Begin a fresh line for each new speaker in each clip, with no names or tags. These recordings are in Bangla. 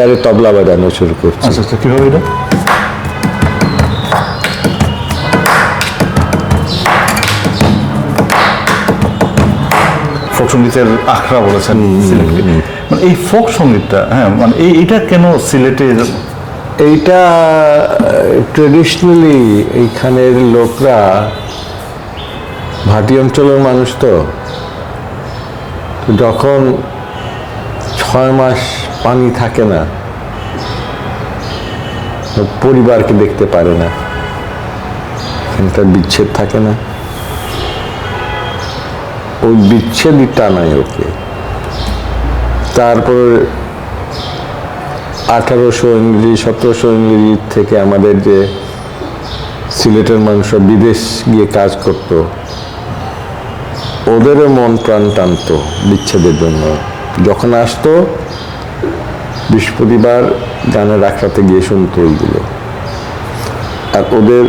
গিটারে তবলা বাজানো শুরু করছি।
আচ্ছা আচ্ছা কীভাবে এটা? ফোক সঙ্গীতের আখড়া বলেছেন মানে এই ফোক সঙ্গীতটা হ্যাঁ মানে এই এটা কেন সিলেটে
এইটা ট্রেডিশনালি এইখানের লোকরা ভাটি অঞ্চলের মানুষ তো যখন ছয় মাস পানি থাকে না পরিবারকে দেখতে পারে না। এখানকার বিচ্ছেদ থাকে না। ওই বিচ্ছেদই টানায় ওকে। তারপর আঠারোশো ইংরেজি, সতেরোশো ইংরেজি থেকে আমাদের যে সিলেটের মানুষ বিদেশ গিয়ে কাজ করত, ওদেরও মন প্রাণ টানতো বিচ্ছেদের জন্য। যখন আসতো, বৃহস্পতিবার গানের আখড়াতে গিয়ে শুনতো ওইগুলো আর ওদের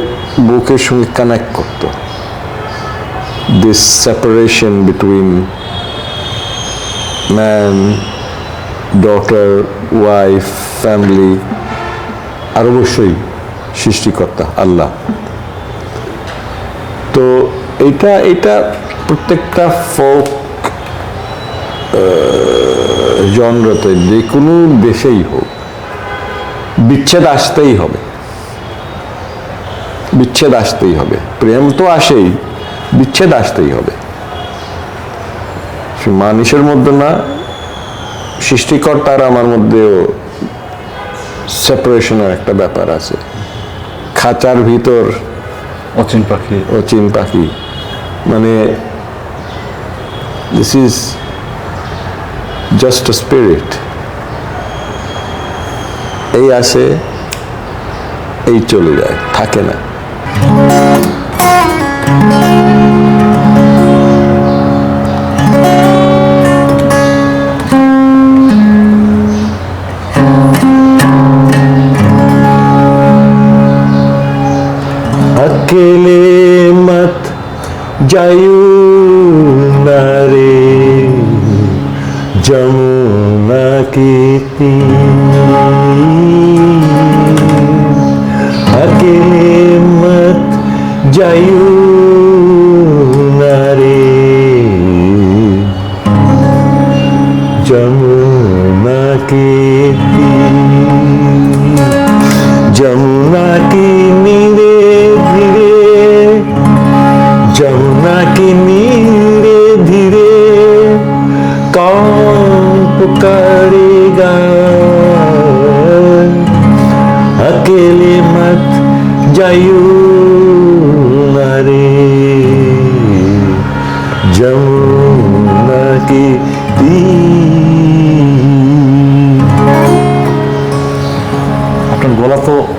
বুকের সঙ্গে কানেক্ট করতো। This separation between man daughter wife family আর অবশ্যই সৃষ্টিকর্তা, আল্লাহ। তো এটা এটা প্রত্যেকটা ফোক জনরতে যে কোনো দেশেই হোক বিচ্ছেদ আসতেই হবে। বিচ্ছেদ আসতেই হবে। প্রেম তো আসেই বিচ্ছেদ আসতেই হবে। মানুষের মধ্যে না সৃষ্টিকর্তার আমার মধ্যেও সেপারেশনের একটা ব্যাপার আছে। খাঁচার ভিতর
অচিন পাখি।
অচিন পাখি। মানে দিস ইজ জাস্ট স্পিরিট এই আসে এই চলে যায় থাকে না अकेले मत जायू नारे जमुना की जायू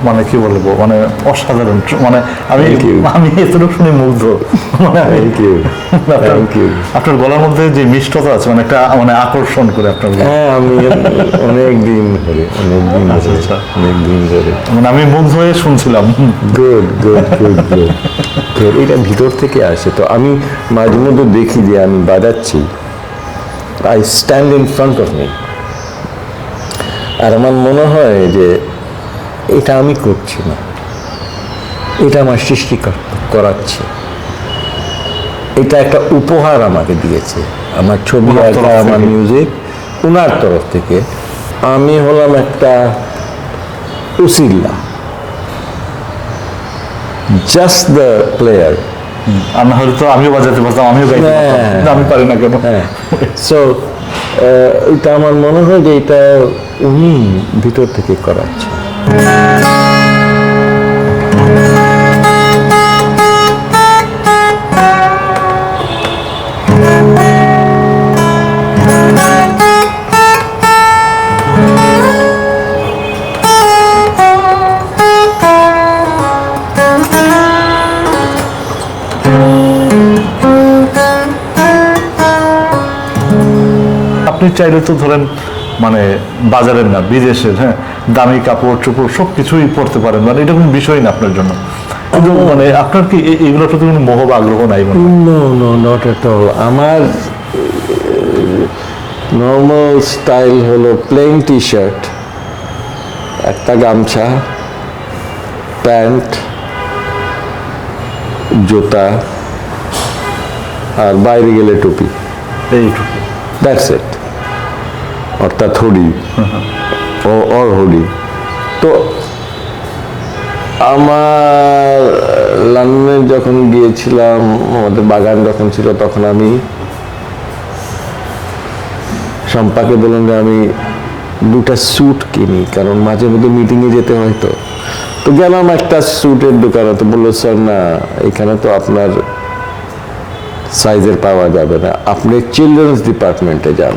মানে কি বলব মানে অসাধারণ মানে আমি আমি এতটুকু শুনে মুগ্ধ। মানে. আপনার- গলার মধ্যে যে মিষ্টতা আছে মানে একটা মানে আকর্ষণ করে আপনার
হ্যাঁ আমি অনেক দিন ধরে অনেক দিন
আচ্ছা,
ধরে
আচ্ছা।
অনেক দিন ধরে।
মানে আমি মুগ্ধ হয়ে শুনছিলাম।
Good good good good good এটা ভিতর থেকে আসে। তো আমি মাঝে মধ্যে দেখি যে আমি বাজাচ্ছি। I stand in front of me আর আমার মনে হয় যে এটা আমি করছি না। এটা আমার সৃষ্টি করাচ্ছে। এটা একটা উপহার আমাকে দিয়েছে। আমার ছবি আঁকা আমার মিউজিক ওনার তরফ থেকে। আমি হলাম একটা উসিল্লা। জাস্ট দ্য প্লেয়ার
না হলে আমিও বাজাতে পারতাম আমিও গাইতে
হ্যাঁ।
আমি পারি না কেন?
হ্যাঁ। সো এটা আমার মনে হয় যে এটা উনি ভিতর থেকে করাচ্ছে
আপনি চাইলে তো ধরেন মানে বাজারের না বিদেশের হ্যাঁ দামি কাপড় চোপড় সব কিছুই পরতে পারেন। মানে এটা কোনো বিষয় না আপনার জন্য। মানে আপনার কি এগুলোর প্রতি কোনো মোহ বা আগ্রহ নাই মানে
no no not at all আমার নর্মাল স্টাইল হলো প্লেন টি শার্ট একটা গামছা প্যান্ট জুতা আর বাইরে গেলে টুপি।
এই টুপি।
দ্যাটস ইট অর্থাৎ হুডি ও অর তো আমার লন্ডনে যখন গিয়েছিলাম, আমাদের বাগান যখন ছিল, তখন আমি শম্পাকে বললাম যে আমি দুটা স্যুট কিনি, কারণ মাঝে মধ্যে মিটিংয়ে যেতে হয় তো। তো গেলাম একটা স্যুটের দোকানে, তো বলল, স্যার, না, এখানে তো আপনার সাইজের পাওয়া যাবে না। আপনি চিলড্রেন্স ডিপার্টমেন্টে যান।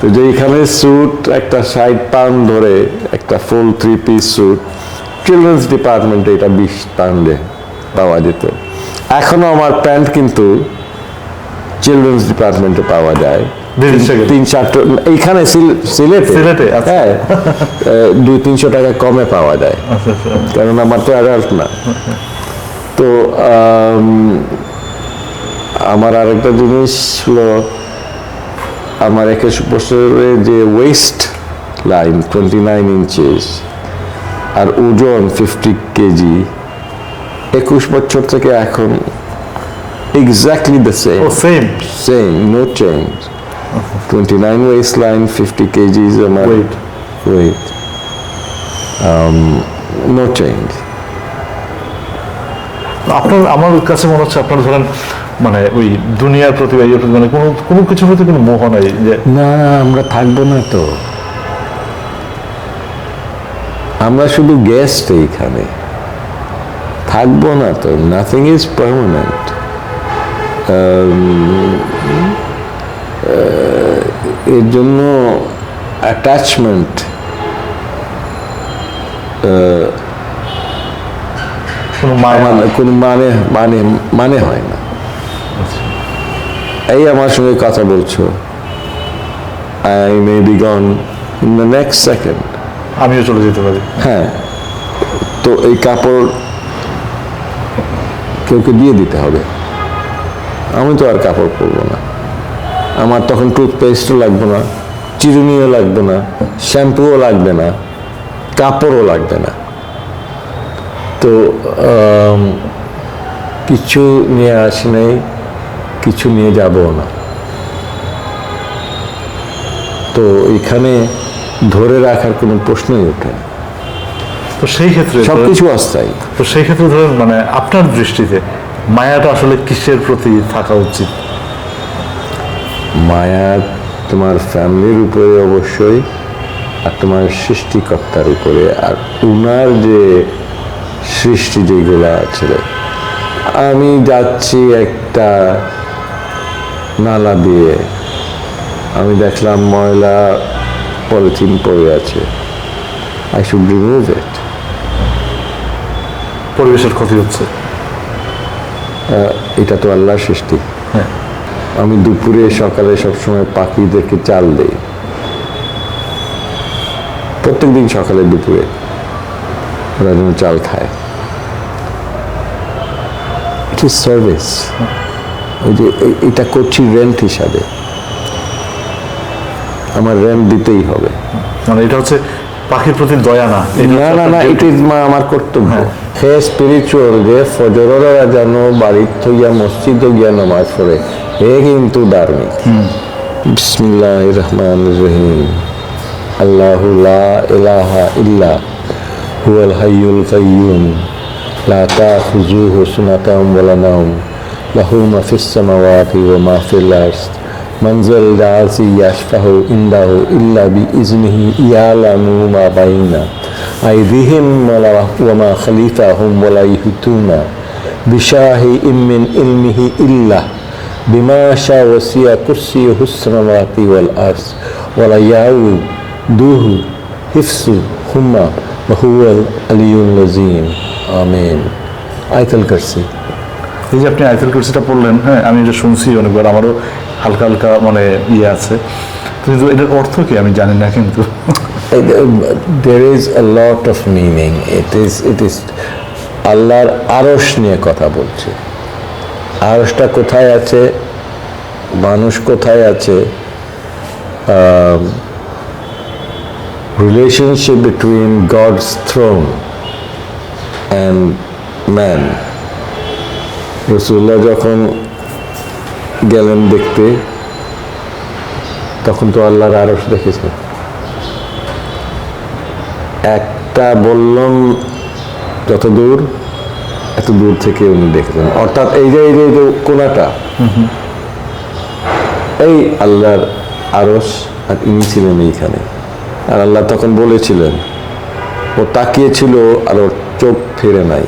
তো যে এখানে স্যুট একটা ষাট পাউন্ড ধরে একটা full three piece suit children's ডিপার্টমেন্টে এটা বিশ পাউন্ডে পাওয়া যেত। এখনও আমার প্যান্ট কিন্তু চিলড্রেন্স ডিপার্টমেন্টে পাওয়া যায়। তিন চারটে এইখানে সিল- সিলেটে?
আচ্ছা।
হ্যাঁ। দুই তিনশো টাকা কমে পাওয়া যায়।
আচ্ছা আচ্ছা।
কারণ আমার তো অ্যাডাল্ট না। তো আমার আরেকটা জিনিস হলো আমার একুশ বছরে যে West line twenty nine inches আর ওজন ফিফটি কেজি একুশ বছর থেকে এখন exactly the same
O same
same, no change. 29 waistline, 50 kgs আমার
Weight.
Weight no change.
আপনার আমার কাছে মনে হচ্ছে আপনার ধরেন মানে ওই দুনিয়ার প্রতি বা ইয়ের প্রতি মানে কোনো কোনো কিছুর প্রতি কোনো মোহ নাই যে
না আমরা থাকব না তো। আমরা শুধু গেস্ট এইখানে। থাকব না তো নাথিং ইজ পারমানেন্ট এর জন্য অ্যাটাচমেন্ট
কোনো
আমার কোনো মানে মানে মানে হয় এই আমার সঙ্গে কথা বলছো। I may be gone in the next second
আমিও চলে যেতে পারি।
হ্যাঁ। তো এই কাপড় কেউকে দিয়ে দিতে হবে। আমি তো আর কাপড় পরবো না। আমার তখন টুথপেস্টও লাগবে না চিরুনিও লাগবে না শ্যাম্পুও লাগবে না কাপড়ও লাগবে না। তো কিছু নিয়ে আসি নাই। কিছু নিয়ে যাবও না। তো এখানে ধরে রাখার কোনো প্রশ্নই ওঠে না।
তো সেই ক্ষেত্রে
সব
ধরেন-
কিছু অস্থায়ী।
তো সেই ক্ষেত্রে ধরেন মানে আপনার দৃষ্টিতে মায়াটা আসলে কিসের প্রতি থাকা উচিত?
মায়া তোমার ফ্যামিলির উপরে অবশ্যই আর তোমার সৃষ্টিকর্তার উপরে। আর উনার যে সৃষ্টি যেগুলো আছে আমি যাচ্ছি একটা নালা দিয়ে। আমি দেখলাম ময়লা পলিথিন পড়ে আছে। আই শুড রিমুভ ইট
পরিবেশের ক্ষতি হচ্ছে।
এটা তো আল্লাহর সৃষ্টি।
হ্যাঁ।
আমি দুপুরে সকালে সবসময় পাখিদেরকে চাল দেই। প্রত্যেকদিন সকালে দুপুরে ওরা যেন চাল খায়। ইট ইজ সার্ভিস ওই যে এটা করছি রেন্ট হিসাবে। আমার রেন্ট দিতেই হবে।
মানে এটা হচ্ছে পাখির প্রতি দয়া না
না না না ইট ইজ মা আমার কর্তব্য।
হ্যাঁ।
হে স্পিরিচুয়াল যে ফজরেরা যেন বাড়ির থইয়া মসজিদে গিয়া নামাজ পড়ে। হে কিন্তু ধার্মিক। বিসমিল্লাহ রহমান রহিম আল্লাহ লা ইলাহা ইল্লা হুয়াল হাইয়ুল কাইয়ুম। লা তাখুযুহু সুনাতাম ওয়ালা নাওম له ما في السماوات وما في الأرض. من ذا الذي يشفع عنده إلا بإذنه يعلم ما بين أيديهم وما خلفهم ولا يحيطون بشيء من علمه إلا بما شاء وسع كرسيه السماوات والأرض. ولا يعودوه حفظهما وهو العلي العظيم. آمين. آية الكرسي.
এই যে আপনি আইতেল কুরসিটা পড়লেন হ্যাঁ আমি এটা শুনছি অনেকবার, আমারও হালকা হালকা মানে ইয়ে আছে। কিন্তু এটার অর্থ কি? আমি জানি না কিন্তু।
there is a lot of meaning. It is it is আল্লাহর আরশ নিয়ে কথা বলছে। আরশটা কোথায় আছে? মানুষ কোথায় আছে? Relationship relationship God's God's and man. রসুল্লাহ যখন গেলেন দেখতে, তখন তো আল্লাহর আরস দেখেছে। একটা বললাম, যত দূর, এত দূর থেকে উনি দেখেছেন। অর্থাৎ এই যে এই যে কোনাটা, এই আল্লাহর আরস আর ইনি ছিলেন এইখানে। আর আল্লাহ তখন বলেছিলেন, ও তাকিয়েছিল আর ওর চোখ ফিরে নাই।